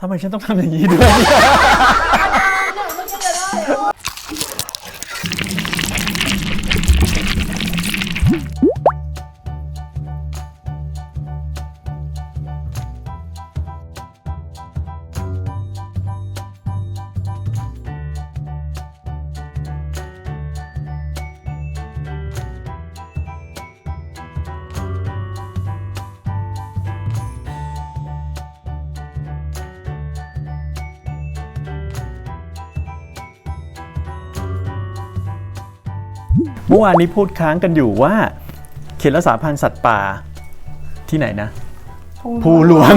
ทำไมฉันต้องทำอย่างนี้ด้วย เมื่อวานนี้พูดค้างกันอยู่ว่า เขตรักษาพันธุ์สัตว์ป่าที่ไหนนะ ภูหลวง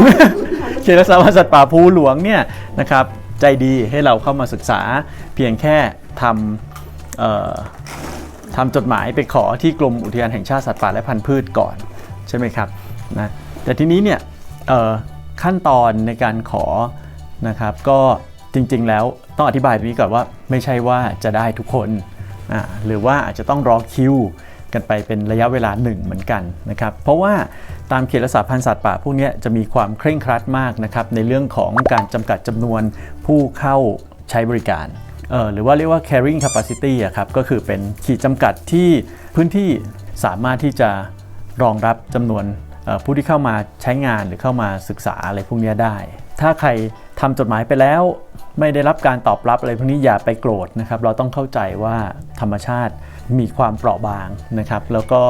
เขตรักษาพันธุ์สัตว์ป่าภูหลวงเนี่ยนะครับใจดีให้เราเข้ามาศึกษาเพียงแค่ทำเอ่อทำจดหมายไปขอที่กรมอุทยานแห่งชาติสัตว์ป่าและพันธุ์พืชก่อนใช่ไหมครับนะแต่ทีนี้เนี่ยเอ่อขั้นตอนในการขอนะครับก็จริงๆแล้วต้องอธิบายตรงนี้ก่อนว่าไม่ใช่ว่าจะได้ทุกคนอ่า หรือว่าอาจจะต้องรอคิวกันไปเป็นระยะเวลาหนึ่งเหมือนกันนะครับเพราะว่าตามเขตรักษาพันธุ์สัตว์ป่าพวกนี้จะมีความเคร่งครัดมากนะครับในเรื่องของการจำกัดจำนวนผู้เข้าใช้บริการเออหรือว่าเรียกว่า carrying capacity อะครับก็คือเป็นขีดจำกัดที่พื้นที่สามารถที่จะรองรับจำนวน ผู้ที่เข้ามาใช้งานหรือเข้ามาศึกษาอะไรพวกนี้ได้ ถ้าใครทำจดหมายไปแล้ว ไม่ได้รับการตอบรับอะไรพวกนี้อย่าไปโกรธนะครับ เราต้องเข้าใจว่าธรรมชาติมีความเปราะบางนะครับ แล้วก็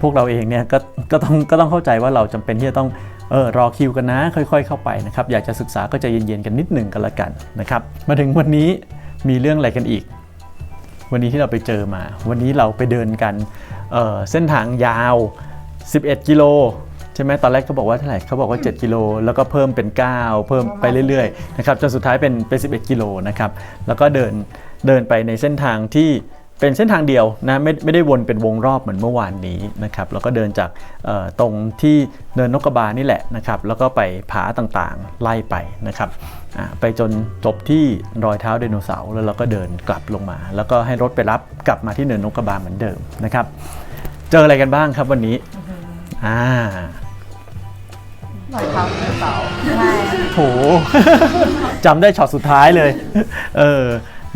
พวกเราเองเนี่ยก็ก็ต้องก็ต้องเข้าใจว่าเราจำเป็นที่จะต้องเออรอคิวกันนะ ค่อย ๆ เข้าไปนะครับอยากจะศึกษาก็จะเย็นๆกันนิดหนึ่งกันละกันนะครับ มาถึงวันนี้มีเรื่องอะไรกันอีก วันนี้ที่เราไปเจอมา วันนี้เราไปเดินกันเเส้นทางยาว 11 กิโลใช่ไหมตอนแรกเขาบอกว่าเท่าไหร่เขาบอกว่า 7 กิโล แล้วก็เพิ่มเป็น 9 เพิ่มไปเรื่อยๆนะครับจนสุดท้ายเป็นเป็น 11 กิโลนะครับแล้วก็เดินเดินไปในเส้นทางที่เป็นเส้นทางเดียวนะไม่ไม่ได้วนเป็นวงรอบเหมือนเมื่อวานนี้นะครับแล้วก็เดินจากตรงที่เนินนกกระบานี่แหละนะครับแล้วก็ไปผาต่างๆไล่ไปนะครับไปจนจบที่รอยเท้าไดโนเสาร์แล้วเราก็เดินกลับลงมา แล้วก็ให้รถไปรับกลับมาที่เนินนกกระบาเหมือนเดิมนะครับ เจออะไรกันบ้างครับวันนี้ อ่าหน่อยเท้าไดโนเสาร์ใช่โถ จำได้ช็อตสุดท้ายเลย เออ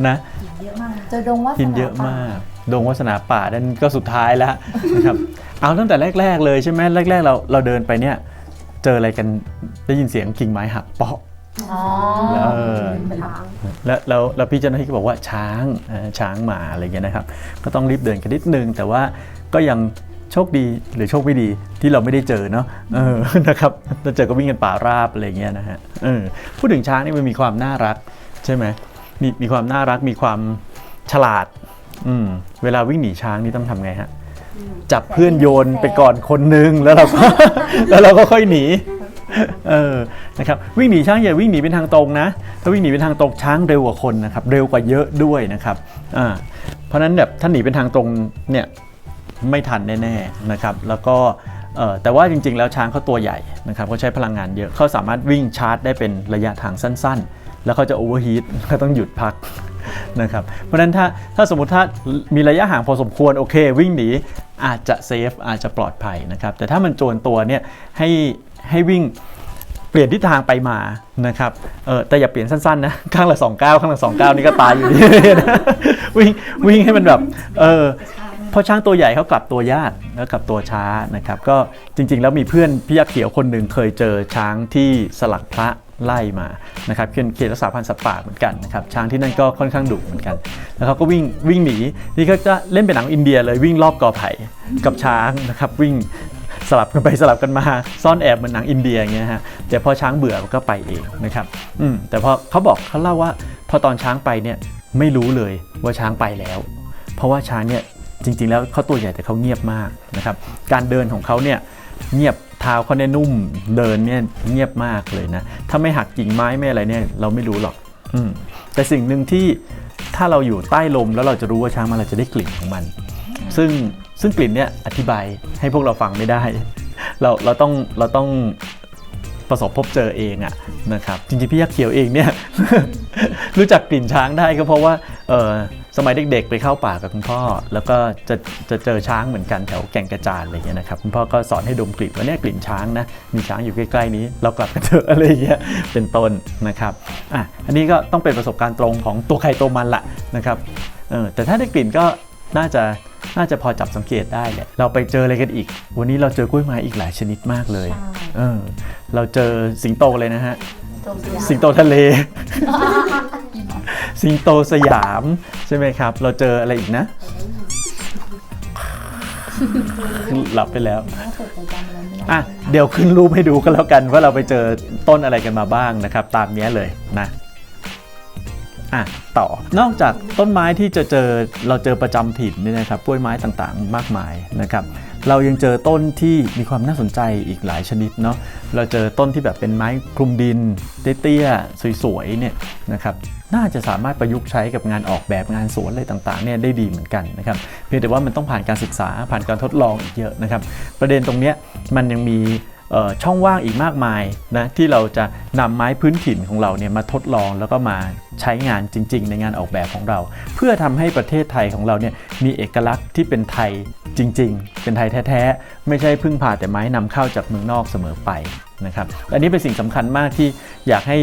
นะ เยอะมากเจอดงวัดกินเยอะมาก ดงวัฒนาป่านั่นก็สุดท้ายแล้วนะครับ เอาตั้งแต่แรก ๆ เลยใช่ไหมแรก ๆ เราเราเดินไปเนี่ย เจออะไรกันได้ยินเสียงกิ่งไม้หักเปาะอ๋อเออเป็นทางแล้วแล้วแล้วพี่เจ้าหน้าที่ก็บอกว่าช้างเอ่อช้างมาอะไรเงี้ยนะครับ ก็ต้องรีบเดินกันนิดนึงแต่ว่าก็ยัง โชคดีหรือโชคไม่ดีที่เราไม่ได้เจอเนาะเออนะครับเราเจอก็วิ่งกันป่าราบอะไรเงี้ยนะฮะเออพูดถึงช้างนี่มันมีความน่ารักใช่ไหมมีมีความน่ารักมีความฉลาดอืมเวลาวิ่งหนีช้างนี่ต้องทำไงฮะจับเพื่อนโยนไปก่อนคนนึงแล้วเราก็แล้วเราก็ค่อยหนีเออนะครับวิ่งหนีช้างอย่าวิ่งหนีเป็นทางตรงนะ ถ้าวิ่งหนีเป็นทางตรงช้างเร็วกว่าคนนะครับเร็วกว่าเยอะด้วยนะครับอ่าเพราะนั้นแบบถ้าหนีเป็นทางตรงเนี่ย ไม่ทันแน่ๆนะครับแล้วก็แต่ว่าจริง ๆ แล้วช้างเขาตัวใหญ่นะครับเขาใช้พลังงานเยอะเขาสามารถวิ่งชาร์จได้เป็นระยะทางสั้น ๆ แล้วเขาจะโอเวอร์ฮีทก็ต้องหยุดพักนะครับเพราะฉะนั้นถ้าถ้าสมมติถ้ามีระยะห่างพอสมควรโอเค วิ่งหนีอาจจะเซฟอาจจะปลอดภัยนะครับแต่ถ้ามันโจรตัวเนี่ยให้ให้วิ่งเปลี่ยนทิศทางไปมานะครับเออแต่อย่าเปลี่ยนสั้นๆนะข้างละสองก้าวข้างละสองก้าวนี่ก็ตายอยู่ดีนะวิ่งวิ่งให้มันแบบเออ ราะช้างตัวใหญ่เขากลับตัวยากแล้วกลับตัวช้านะครับก็จริงๆ แล้วมีเพื่อนพี่ยักษ์เขียวคนหนึ่งเคยเจอช้างที่สลักพระไล่มานะครับเขตเขตรักษาพันธุ์สัตว์ป่าเหมือนกันนะครับช้างที่นั่นก็ค่อนข้างดุเหมือนกัน แล้วเขาก็วิ่งวิ่งหนีนี่เขาจะเล่นเป็นหนังอินเดียเลยวิ่งรอบกอไผ่กับช้างนะครับวิ่งสลับกันไปสลับกันมาซ่อนแอบเหมือนหนังอินเดียอย่างเงี้ยฮะแต่พอช้างเบื่อมันก็ไปเองนะครับอืมแต่พอเขาบอกเขาเล่าว่า พอตอนช้างไปเนี่ยไม่รู้เลยว่าช้างไปแล้ว เพราะว่าช้างเนี่ย จริง ๆ แล้วเขาตัวใหญ่แต่เขาเงียบมากนะครับ การเดินของเขาเนี่ยเงียบเท้าเขาเนี่ยนุ่มเดินเนี่ยเงียบมากเลยนะ ถ้าไม่หักกิ่งไม้ไม่อะไรเนี่ยเราไม่รู้หรอกอืแต่สิ่งหนึ่งที่ถ้าเราอยู่ใต้ลมแล้วเราจะรู้ว่าช้างมันเราจะได้กลิ่นของมัน ซึ่งซึ่งกลิ่นเนี่ยอธิบายให้พวกเราฟังไม่ได้ เราเราต้องเราต้องประสบพบเจอเองอะนะครับจริงๆพี่ยักษ์เขียวเองเนี่ยรู้จักกลิ่นช้างได้ก็เพราะว่าเออ สมัยเด็กๆ ไปเข้าป่ากับคุณพ่อ แล้วก็จะจะเจอช้างเหมือนกันแถวแก่งกระจานอะไรเงี้ยนะครับคุณพ่อก็สอนให้ดมกลิ่นว่าเนี่ยกลิ่นช้างนะมีช้างอยู่ใกล้ๆนี้ เรากลับกันเถอะอะไรเงี้ยเป็นต้นนะครับอะอันนี้ก็ต้องเป็นประสบการณ์ตรงของตัวใครตัวมันละนะครับเออแต่ถ้าได้กลิ่นก็น่าจะน่าจะพอจับสังเกตได้แหละเราไปเจออะไรกันอีก วันนี้เราเจอกล้วยไม้อีกหลายชนิดมากเลยใช่เออเราเจอสิงโตเลยนะฮะโจมตีสิงโตทะเล สิงโตสยามใช่ไหมครับ เราเจออะไรอีกนะ หลับไปแล้วอะเดี๋ยวขึ้นรูปให้ดูก็แล้วกันว่าเราไปเจอต้นอะไรกันมาบ้างนะครับ ตามนี้เลยนะอะต่อนอกจากต้นไม้ที่จะเจอเราเจอประจำถิ่นเนี่ยนะครับกล้วยไม้ต่างๆ มากมายนะครับ เรายังเจอต้นที่มีความน่าสนใจอีกหลายชนิดเนาะเราเจอต้นที่แบบเป็นไม้คลุมดินเตี้ยๆสวยๆเนี่ยนะครับน่าจะสามารถประยุกต์ใช้กับงานออกแบบงานสวนอะไรต่างๆเนี่ยได้ดีเหมือนกันนะครับเพียงแต่ว่ามันต้องผ่านการศึกษาผ่านการทดลองอีกเยอะนะครับ ประเด็นตรงเนี้ยมันยังมีช่องว่างอีกมากมายนะที่เราจะนำไม้พื้นถิ่นของเราเนี่ยมาทดลองแล้วก็มาใช้งานจริง ๆ ในงานออกแบบของเรา เพื่อทำให้ประเทศไทยของเราเนี่ยมีเอกลักษณ์ที่เป็นไทย จริง ๆ เป็นไทยแท้ๆ ไม่ใช่พึ่งพาแต่ไม้นำเข้าจากเมืองนอกเสมอไปนะครับอันนี้เป็นสิ่งสำคัญมากที่อยากให้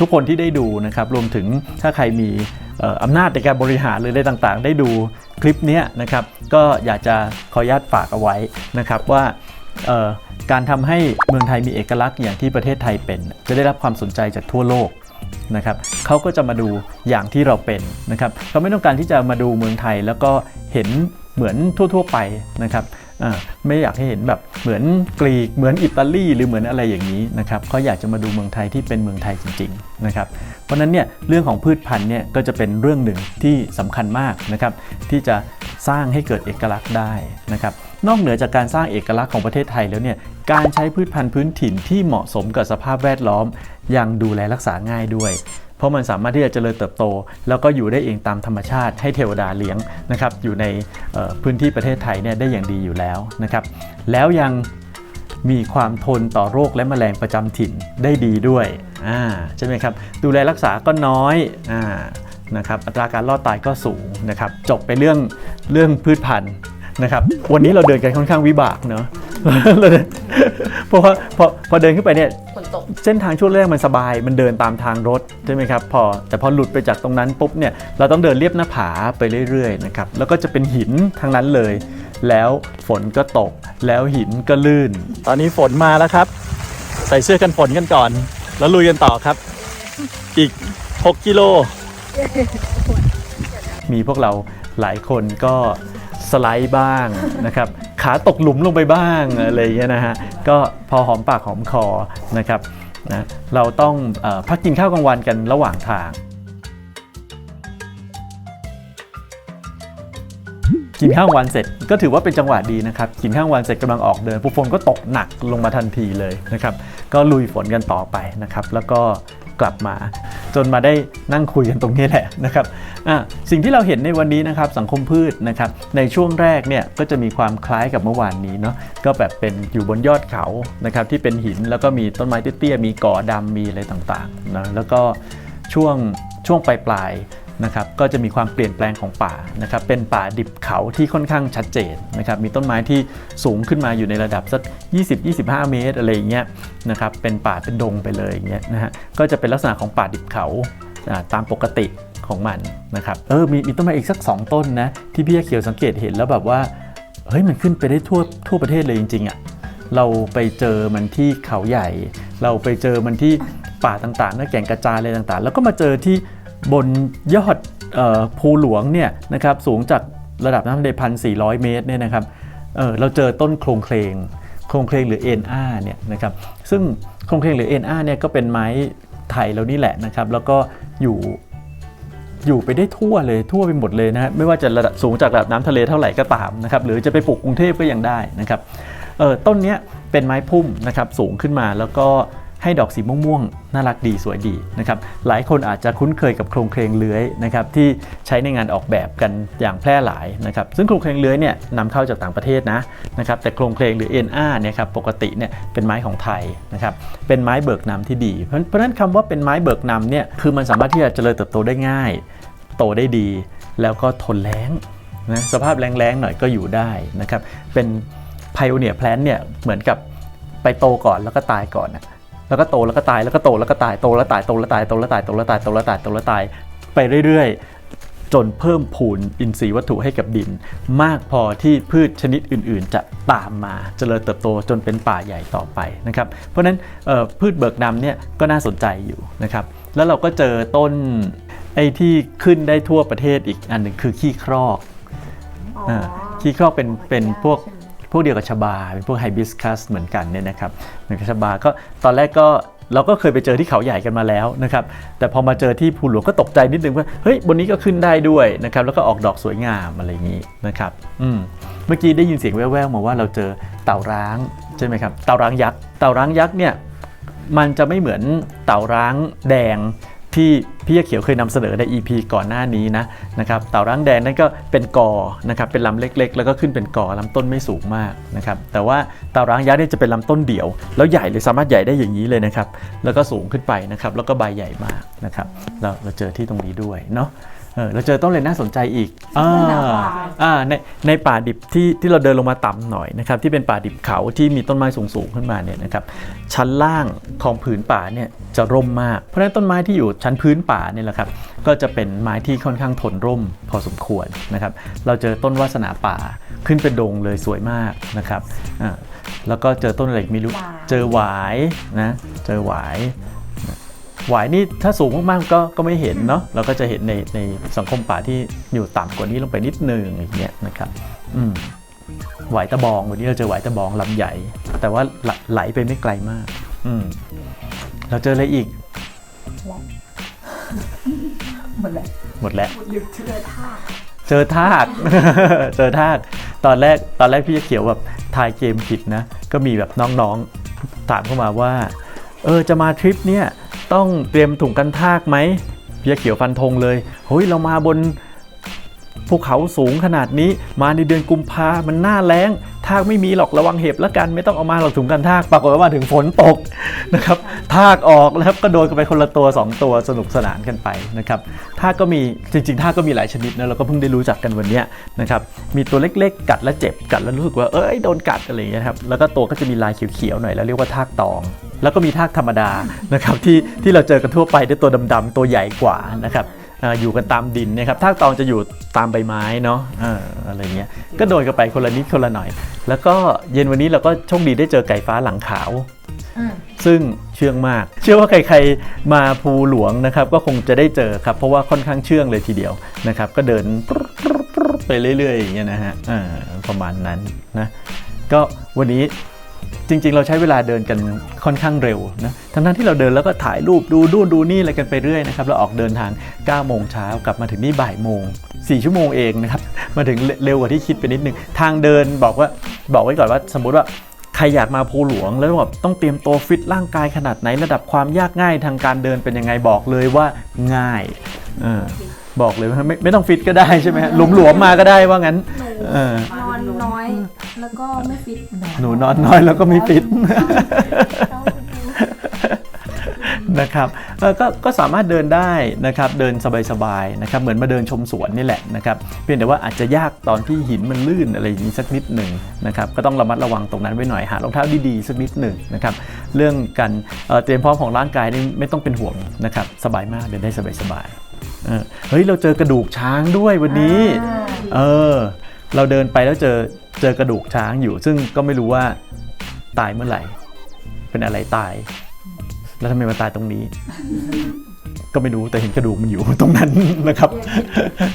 ทุกคนที่ได้ดูนะครับรวมถึงถ้าใครมีอำนาจในการบริหารหรืออะไรต่างๆ ได้ดูคลิปนี้นะครับ ก็อยากจะขออนุญาตฝากเอาไว้นะครับว่าการทำให้เมืองไทยมีเอกลักษณ์อย่างที่ประเทศไทยเป็น จะได้รับความสนใจจากทั่วโลกนะครับเขาก็จะมาดูอย่างที่เราเป็นนะครับเขาไม่ต้องการที่จะมาดูเมืองไทยแล้วก็เห็น เหมือนทั่ว ๆ ไปนะครับไม่อยากให้เห็นแบบเหมือนกรีกเหมือนอิตาลีหรือเหมือนอะไรอย่างนี้นะครับเขาอยากจะมาดูเมืองไทยที่เป็นเมืองไทยจริงๆนะครับเพราะฉะนั้นเนี่ยเรื่องของพืชพันธุ์เนี่ยก็จะเป็นเรื่องหนึ่งที่สำคัญมากนะครับที่จะสร้างให้เกิดเอกลักษณ์ได้นะครับนอกเหนือจากการสร้างเอกลักษณ์ของประเทศไทยแล้วเนี่ยการใช้พืชพันธุ์พื้นถิ่นที่เหมาะสมกับสภาพแวดล้อม ยังดูแลรักษาง่ายด้วย เพราะมันสามารถที่จะเจริญเติบโต แล้วก็อยู่ได้เองตามธรรมชาติให้เทวดาเลี้ยงนะครับอยู่ในพื้นที่ประเทศไทยเนี่ยได้อย่างดีอยู่แล้วนะครับแล้วยังมีความทนต่อโรคและแมลงประจำถิ่นได้ดีด้วยอ่าใช่ไหมครับดูแลรักษาก็น้อยอ่านะครับอัตราการรอดตายก็สูงนะครับจบไปเรื่องเรื่องพืชพันธุ์ นะครับ วันนี้เราเดินกันค่อนข้างวิบากเนอะเพราะว่าพอพอเดินขึ้นไปเนี่ยฝนตกเส้นทางช่วงแรกมันสบาย มันเดินตามทางรถใช่ไหมครับพอแต่พอหลุดไปจากตรงนั้นปุ๊บเนี่ยเราต้องเดินเรียบหน้าผาไปเรื่อยๆนะครับแล้วก็จะเป็นหินทางนั้นเลย แล้วฝนก็ตกแล้วหินก็ลื่น ตอนนี้ฝนมาแล้วครับ ใส่เสื้อกันฝนกันก่อน แล้วลุยกันต่อครับ อีก 6 กิโล มีพวกเราหลายคนก็ สไลด์บ้างนะครับขาตกหลุมลงไปบ้างอะไรอย่างเงี้ยนะฮะก็พอหอมปากหอมคอนะครับนะเราต้องอพักกินข้าวกลางวันกันระหว่างทาง กินข้าววันเสร็จก็ถือว่าเป็นจังหวะดีนะครับ กินข้าววันเสร็จกำลังออกเดินปุ๊บฝนก็ตกหนักลงมาทันทีเลยนะครับ ก็ลุยฝนกันต่อไปนะครับ แล้วก็กลับมา จนมาได้นั่งคุยกันตรงนี้แหละนะครับสิ่งที่เราเห็นในวันนี้นะครับสังคมพืชนะครับในช่วงแรกเนี่ยก็จะมีความคล้ายกับเมื่อวานนี้เนาะก็แบบเป็นอยู่บนยอดเขานะครับที่เป็นหินแล้วก็มีต้นไม้เตี้ยๆมีก่อดำมีอะไรต่างๆนะแล้วก็ช่วงช่วงปลายๆ นะครับก็จะมีความเปลี่ยนแปลงของป่านะครับเป็นป่าดิบเขาที่ค่อนข้างชัดเจนนะครับมีต้นไม้ที่สูงขึ้นมาอยู่ในระดับสัก 20-25 เมตรอะไรอย่างเงี้ยนะครับเป็นป่าเป็นดงไปเลยอย่างเงี้ยนะฮะก็จะเป็นลักษณะของป่าดิบเขาอ่าตามปกติของมันนะครับเออมีมีต้นไม้อีกสัก 2 ต้นนะที่พี่เขียวสังเกตเห็นแล้วแบบว่าเฮ้ยมันขึ้นไปได้ทั่วทั่วประเทศเลยจริงๆอะ่ะเราไปเจอมันที่เขาใหญ่ เราไปเจอมันที่ป่าต่างๆนะแก่งกระจายอะไรต่างๆ แล้วก็มาเจอที่ บนยอดภูหลวงเนี่ยนะครับสูงจากระดับน้ำทะเลพันสี่ร้อยเมตรเนี่ยนะครับเเราเจอต้นโครงเคลงโครงเคลงหรือเอ็นอาเนี่ยนะครับซึ่งโครงเคลงหรือเอ็นอาเนี่ยก็เป็นไม้ไทยแล้วนี่แหละนะครับแล้วก็อยู่อยู่ไปได้ทั่วเลยทั่วไปหมดเลยนะฮะไม่ว่าจะระดับสูงจากระดับน้ำทะเลเท่าไหร่ก็ตามนะครับหรือจะไปปลูกกรุงเทพก็ยังได้นะครับต้นนี้เป็นไม้พุ่มนะครับสูงขึ้นมาแล้วก็ ให้ดอกสีม่วงๆน่ารักดีสวยดีนะครับหลายคนอาจจะคุ้นเคยกับโครงเคลงเลื้อยนะครับที่ใช้ในงานออกแบบกันอย่างแพร่หลายนะครับซึ่งโครงเคลงเลื้อยเนี่ยนำเข้าจากต่างประเทศนะนะครับแต่โครงเคลงหรือเอ็นอาเนี่ยครับปกติเนี่ยเป็นไม้ของไทยนะครับเป็นไม้เบิกนำที่ดี เพราะฉะนั้นคำว่าเป็นไม้เบิกนำเนี่ยคือมันสามารถที่จะเจริญเติบโตได้ง่าย โตได้ดี แล้วก็ทนแล้งนะสภาพแรงๆหน่อยก็อยู่ได้นะครับเป็นไพโอเนียแพลนเนี่ยเหมือนกับไปโตก่อนแล้วก็ตายก่อนนะ แล้วก็โตแล้วก็ตายแล้วก็โตแล้วก็ตายโตแล้วตายโตแล้วตายโตแล้วตายโตแล้วตายโตแล้วตายโตแล้วตายไปเรื่อยๆ จนเพิ่มพูนอินทรีย์วัตถุให้กับดิน มากพอที่พืชชนิดอื่นๆ จะตามมาเจริญเติบโตจนเป็นป่าใหญ่ต่อไปนะครับเพราะฉะนั้นเอ่อพืชเบิกนำเนี่ยก็น่าสนใจอยู่นะครับแล้วเราก็เจอต้นไอ้ที่ขึ้นได้ทั่วประเทศอีกอันหนึ่งคือขี้ครอกอ๋อาขี้ครอกเป็นเป็นพวกพ วกเดียวกับชบา เป็นพวกไฮบิสคัสเหมือนกันเนี่ยนะครับเหมือนกับชบาก็ตอนแรกก็เราก็เคยไปเจอที่เขาใหญ่กันมาแล้วนะครับ แต่พอมาเจอที่ภูหลวงก็ตกใจนิดนึงว่า เฮ้ย บนนี้ก็ขึ้นได้ด้วยนะครับ แล้วก็ออกดอกสวยงามอะไรอย่างนี้นะครับ อืม เมื่อกี้ได้ยินเสียงแว่วๆมาว่าเราเจอเต่าร้างใช่ไหมครับ เต่าร้างยักษ์ เต่าร้างยักษ์เนี่ย มันจะไม่เหมือนเต่าร้างแดง ที่พี่เขียวเคยนำเสนอใน EP ก่อนหน้านี้นะนะครับเต่าร้างแดงนั่นก็เป็นกอนะครับเป็นลำเล็กๆ แล้วก็ขึ้นเป็นกอลำต้นไม่สูงมากนะครับแต่ว่าเต่าร้างยักษ์เนี่ยจะเป็นลำต้นเดี่ยว แล้วใหญ่เลยสามารถใหญ่ได้อย่างนี้เลยนะครับแล้วก็สูงขึ้นไปนะครับแล้วก็ใบใหญ่มากนะครับเราเราเจอที่ตรงนี้ด้วยเนาะ เออเราเจอต้นเลยน่าสนใจอีกอ่าอ่าในในป่าดิบที่ที่เราเดินลงมาต่ำหน่อยนะครับที่เป็นป่าดิบเขาที่มีต้นไม้สูงๆขึ้นมาเนี่ยนะครับชั้นล่างของผืนป่าเนี่ยจะร่มมาก เพราะฉะนั้นต้นไม้ที่อยู่ชั้นพื้นป่าเนี่ยแหละครับก็จะเป็นไม้ที่ค่อนข้างทนร่มพอสมควรนะครับเราเจอต้นวาสนาป่าขึ้นเป็นดงเลยสวยมากนะครับอ่าแล้วก็เจอต้นอะไรอีกไม่รู้หวายเจอหวายนะเจอหวาย หวายนี่ถ้าสูงมากๆก็ก็ไม่เห็นเนาะเราก็จะเห็นในในสังคมป่าที่อยู่ต่ำกว่านี้ลงไปนิดนึงอย่างเงี้ยนะครับอืมหวายตะบองวันนี้เราเจอหวายตะบองลำใหญ่ แต่ว่าไหลไหลไปไม่ไกลมาก อืมเราเจออะไรอีก หมดเลยหมดแล้วหยุดเชื่อท่าเจอทากเจอทาก ตอนแรกตอนแรกพี่จะเขียวแบบทายเกมผิดนะ ก็มีแบบน้องๆ ถามเข้ามาว่า เออจะมาทริปเนี่ย ต้องเตรียมถุงกันทากไหมพี่จะเขียวฟันธงเลยเฮ้ยเรามาบนภูเขาสูงขนาดนี้มาในเดือนกุมภามันหน้าแล้งทากไม่มีหรอกระวังเห็บแล้วกัน ไม่ต้องเอามาหรอกถุงกันทากปรากฏว่ามาถึงฝนตกนะครับทากออกแล้วครับก็โดนกันไปคนละตัว 2 ตัวสนุกสนานกันไปนะครับทากก็มีจริงๆทากก็มีหลายชนิดนะเราก็เพิ่งได้รู้จักกันวันนี้นะครับมีตัวเล็กๆ กัดแล้วเจ็บกัดแล้วรู้สึกว่าเอ้ยโดนกัดอะไรอย่างเงี้ยครับแล้วก็ตัวก็จะมีลายเขียวๆหน่อยแล้วเรียกว่าทากตอง แล้วก็มีทากธรรมดานะครับที่ที่เราเจอกันทั่วไปด้วยตัวดำๆตัวใหญ่กว่านะครับอ่าอยู่กันตามดินเนะครับทากตองจะอยู่ตามใบไม้เนาะเอออะไรเงี้ยก็โดนกันไปคนละนิดคนละหน่อย แล้วก็เย็นวันนี้เราก็โชคดีได้เจอไก่ฟ้าหลังขาวอืมซึ่งเชื่องมาก เชื่อว่าใครๆมาภูหลวงนะครับก็คงจะได้เจอครับเพราะว่าค่อนข้างเชื่องเลยทีเดียวนะครับก็เดินไปเรื่อยๆอย่างเงี้ยนะฮะอ่าประมาณนั้นนะก็วันนี้ จริง ๆ เราใช้เวลาเดินกันค่อนข้างเร็วนะทั้งนั้นที่เราเดินแล้วก็ถ่ายรูปดูดูนดูนี่อะไรกันไปเรื่อยนะครับเราออกเดินทาง9โมงเช้ากลับมาถึงนี่บ่ายโมง4ชั่วโมงเองนะครับมาถึงเร็วกว่าที่คิดไปนิดนึงทางเดินบอกว่าบอกไว้ก่อนว่าสมมติว่า ใครอยากมาภูหลวงแล้วแบบต้องเตรียมตัวฟิตร่างกายขนาดไหนระดับความยากง่ายทางการเดินเป็นยังไงบอกเลยว่าง่ายเออบอกเลยว่าไม่ไม่ต้องฟิตก็ได้ใช่ไหมฮะหลวมๆมาก็ได้ว่างั้นเออนอนน้อย แล้วก็ไม่ฟิตหนูนอนน้อยแล้วก็ไม่ฟิตนะครับเอ่อ ก็ก็สามารถเดินได้นะครับเดินสบายๆนะครับเหมือนมาเดินชมสวนนี่แหละนะครับเพียงแต่ว่าอาจจะยากตอนที่หินมันลื่นอะไรอย่างนี้สักนิดหนึ่งนะครับก็ต้องระมัดระวังตรงนั้นไว้หน่อยหารองเท้าดีๆสักนิดหนึ่งนะครับเรื่องการเอ่อเตรียมพร้อมของร่างกายนี่ไม่ต้องเป็นห่วงนะครับสบายมากเดินได้สบายๆเออเฮ้ยเราเจอกระดูกช้างด้วยวันนี้เออเราเดินไปแล้วเจอเจอกระดูกช้างอยู่ ซึ่งก็ไม่รู้ว่าตายเมื่อไหร่ เป็นอะไรตาย แล้วทำไมมาตายตรงนี้ ก็ไม่รู้แต่เห็นกระดูกมันอยู่ตรงนั้นนะครับ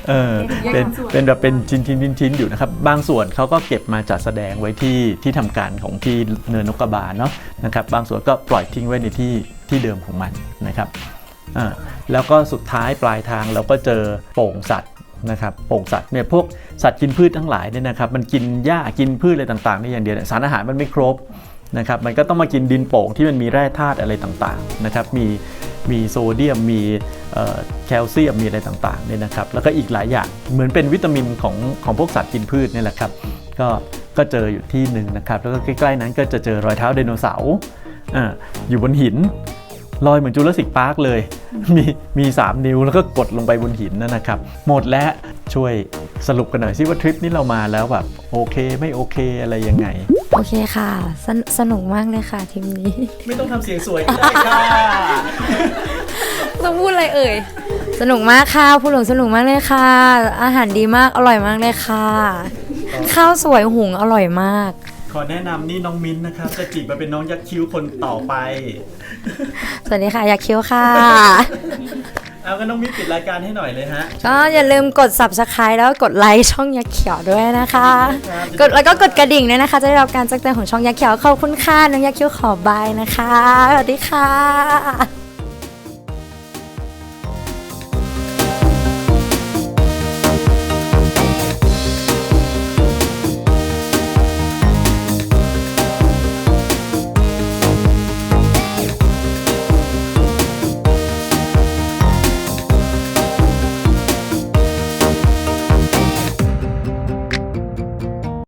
เออเป็นเป็นแบบเป็นชิ้นชิ้นชิ้นชิ้นอยู่นะครับ บางส่วนเขาก็เก็บมาจัดแสดงไว้ที่ที่ทำการของที่เนินนกกระบาเนาะนะครับ บางส่วนก็ปล่อยทิ้งไว้ในที่ที่เดิมของมันนะครับอ่าแล้วก็สุดท้ายปลายทางเราก็เจอโป่งสัตว์นะครับโป่งสัตว์เนี่ยพวกสัตว์กินพืชทั้งหลายเนี่ยนะครับมันกินหญ้ากินพืชอะไรต่างๆนี่อย่างเดียวเนี่ยสารอาหารมันไม่ครบ นะครับมันก็ต้องมากินดินโป่งที่มันมีแร่ธาตุอะไรต่างๆนะครับมีมีโซเดียมมีแคลเซียมมีอะไรต่างๆเนี่ยนะครับแล้วก็อีกหลายอย่างเหมือนเป็นวิตามินของของพวกสัตว์กินพืชนี่แหละครับก็ก็เจออยู่ที่หนึ่งนะครับแล้วก็ใกล้ๆนั้นก็จะเจอรอยเท้าไดโนเสาร์อ่าอยู่บนหินลอยเหมือนจูราสสิกพาร์คเลย มีมี 3 นิ้วแล้วก็กดลงไปบนหินนั่นนะครับ หมดแล้วช่วยสรุปกันหน่อยซิว่าทริปนี้เรามาแล้วแบบโอเคไม่โอเคอะไรยังไง โอเคค่ะสนสนุกมากเลยค่ะทีมนี้ ไม่ต้องทำเสียงสวยก็ได้ค่ะต้องพูดอะไรเอ่ย สนุกมากค่ะพูดหลงสนุกมากเลยค่ะ อาหารดีมากอร่อยมากเลยค่ะ ข้าวสวยหุงอร่อยมาก ขอแนะนำนี่น้องมิ้นท์นะครับ จะจีบมาเป็นน้องยักษ์คิ้วคนต่อไป สวัสดีค่ะอยากคิ้วค่ะ เอาก็น้องมิ้นท์ปิดรายการให้หน่อยเลยฮะ ก็อย่าลืมกด subscribe แล้วกดไลค์ช่องยักษ์เขียวด้วยนะคะครับกดแล้วก็กดกระดิ่งด้วยนะคะ จะได้รับการแจ้งเตือนของช่องยักษ์เขียวขอบคุณค่ะน้องยักษ์เขียวขอบายนะคะสวัสดีค่ะ